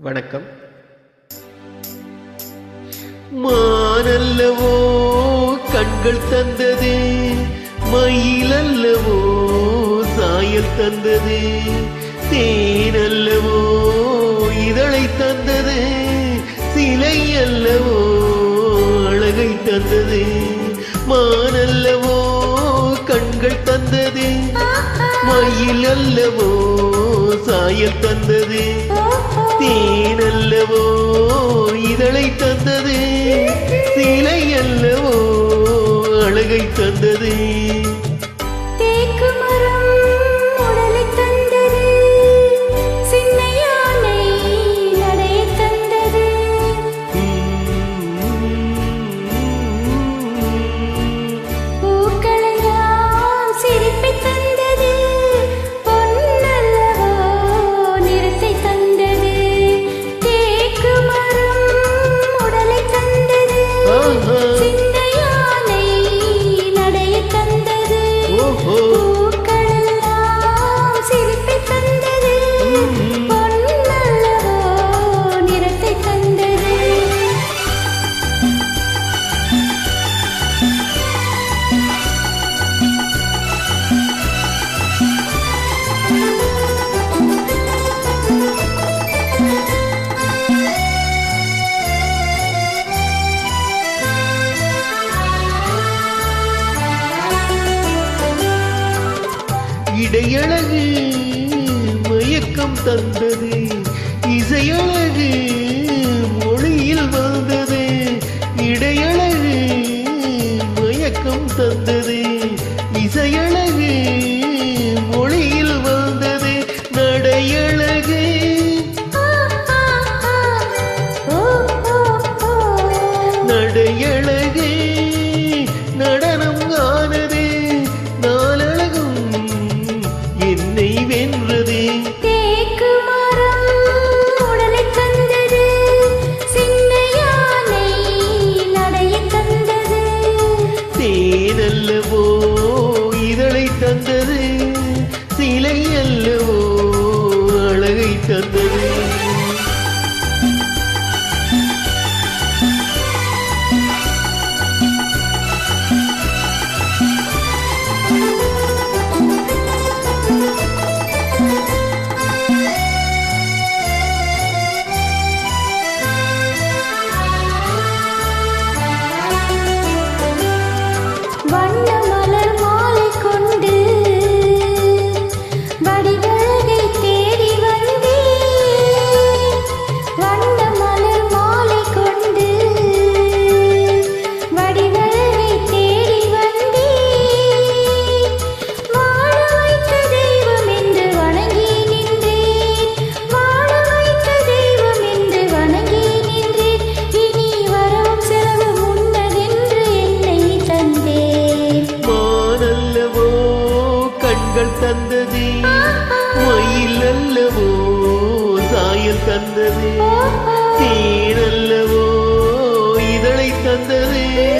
வணக்கம். மானல்லவோ கண்கள் தந்ததே மயிலல்லவோ சாயல் தந்தது தேனல்லவோ இதழை தந்தது சிலை அல்லவோ அழகை தந்தது மானல்லவோ கண்கள் தந்தது மயில் அல்லவோ சாயல் தந்தது. தந்ததே. தேக்கு மரம் Oh. இடையழகு மயக்கம் தந்தது. இசையழகு மொழியில் வந்தது. இடையழகு மயக்கம் தந்தது. இசையழகு கண்கள் தந்ததே. மயில் அல்லவோ சாயல் தந்ததே. தேனல்லவோ இதழை தந்ததே.